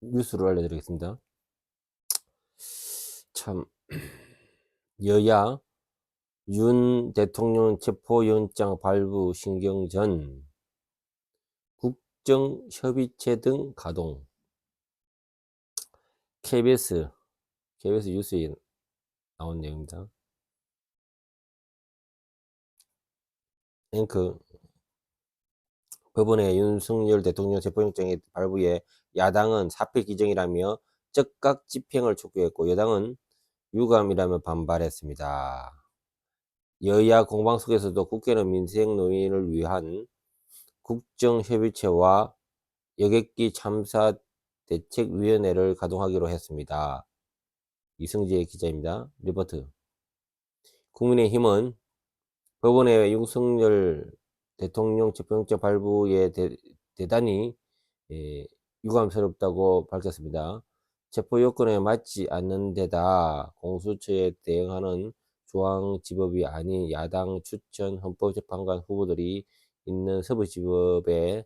뉴스를 알려드리겠습니다. 참 여야 윤 대통령 체포영장 발부 신경 전 국정협의체 등 가동 KBS KBS 뉴스에 나온 내용입니다. 앵커 법원의 윤석열 대통령 체포영장의 발부에 야당은 사표 기정이라며 즉각 집행을 촉구했고 여당은 유감이라며 반발했습니다. 여야 공방 속에서도 국회는 민생 노인을 위한 국정협의체와 여객기 참사 대책위원회를 가동하기로 했습니다. 이승재 기자입니다. 리포트. 국민의힘은 법원의 윤석열 대통령 체포영장 발부에 대, 대단히 예, 유감스럽다고 밝혔습니다. 체포 요건에 맞지 않는 데다 공수처에 대응하는 중앙지법이 아닌 야당 추천 헌법재판관 후보들이 있는 서부지법에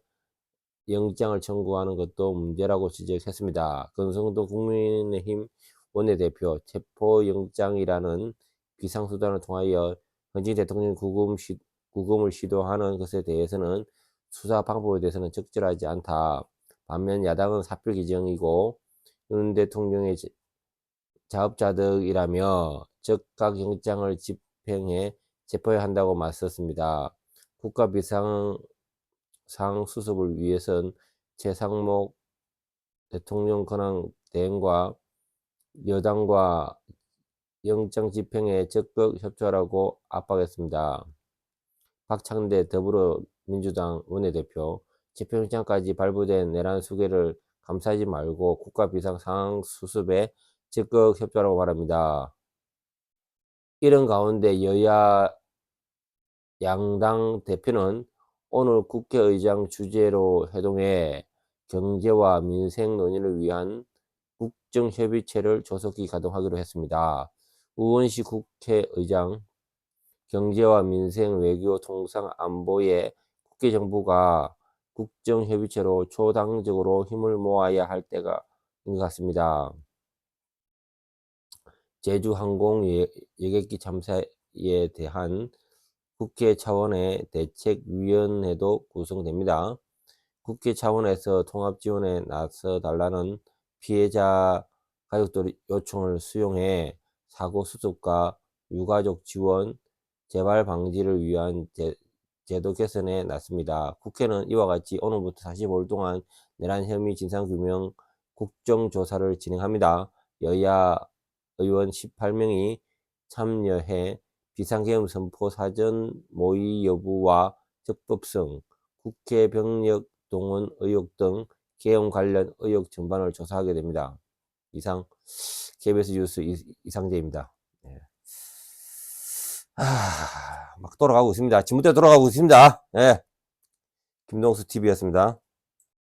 영장을 청구하는 것도 문제라고 지적했습니다. 권성동 국민의힘 원내대표 체포영장이라는 비상수단을 통하여 현직 대통령 구금 시, 구금을 시도하는 것에 대해서는 수사 방법에 대해서는 적절하지 않다. 반면 야당은 사표 기정이고 윤 대통령의 자업자득이라며 즉각 영장을 집행해 체포해야 한다고 맞섰습니다. 국가 비상 상 수습을 위해선 최상목 대통령 권한 대행과 여당과 영장 집행에 적극 협조하라고 압박했습니다. 박창대 더불어민주당 원내대표 집행영장까지 발부된 내란 수계를 감싸지 말고 국가 비상 상황 수습에 적극 협조하라고 바랍니다. 이런 가운데 여야 양당 대표는 오늘 국회의장 주재로 회동해 경제와 민생 논의를 위한 국정협의체를 조속히 가동하기로 했습니다. 우원식 국회의장 경제와 민생, 외교, 통상, 안보에 국회 정부가 국정협의체로 초당적으로 힘을 모아야 할 때가 인것 같습니다. 제주항공 여객기 참사에 대한 국회 차원의 대책위원회도 구성됩니다. 국회 차원에서 통합 지원에 나서 달라는 피해자 가족들의 요청을 수용해 사고 수습과 유가족 지원, 재발 방지를 위한 제, 제도 개선에 나섭니다. 국회는 이와 같이 오늘부터 45일 동안 내란 혐의 진상규명 국정조사를 진행합니다. 여야 의원 18명이 참여해 비상계엄 선포 사전 모의 여부와 적법성, 국회 병력 동원 의혹 등 계엄 관련 의혹 전반을 조사하게 됩니다. 이상 KBS 뉴스 이상재입니다. 네. 아, 막 돌아가고 있습니다. 지금부터 돌아가고 있습니다. 네. 김동수 TV였습니다.